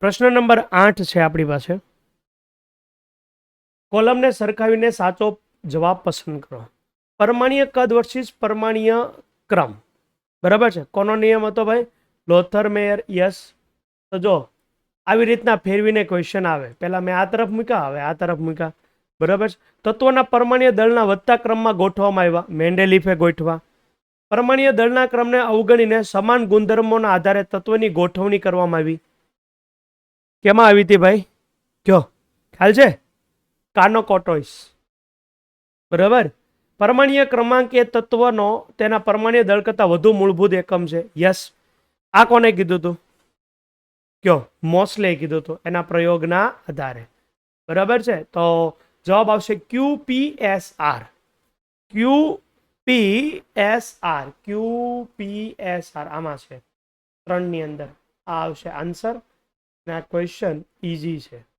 પ્રશ્ન નંબર આઠ છે આપણી પાસે. કોલમને સરખાવીને સાચો જવાબ પસંદ કરો. પરમાણીય કદ વર્સિસ પરમાણીય ક્રમ. બરાબર છે? કોનો નિયમ હતો ભાઈ? Lothar, Meyer, yes. તો જો, આવી રીતના ફેરવીને ક્વેશ્ચન આવે. પહેલાં મેં આ તરફ મૂક્યા, હવે આ તરફ મૂક્યા. બરાબર છે? તત્વોના પરમાણીય દળના વધતા ક્રમમાં ગોઠવવામાં આવ્યા. મેન્ડેલીફે ગોઠવા પરમાણીય દળના ક્રમને અવગણીને સમાન ગુણધર્મોના આધારે તત્વની ગોઠવણી કરવામાં આવી. કેમાં આવી હતી ભાઈ? કયો ખ્યાલ છે? કાનો કોટોઇસ બરાબર? પરમાણીય ક્રમાંક એ તત્વનો, તેના પરમાણીય દળ કરતાં વધુ મૂળભૂત એકમ છે. યસ આ કોને કીધું હતું કયો? મોસ્લે કીધું હતું એના પ્રયોગના આધારે. બરાબર છે? તો જવાબ આવશે Q P S R Q P S R Q P S R આમાં છે. ત્રણની અંદર. આ આવશે આન્સર આ ક્વેશ્ચન ઇઝી છે.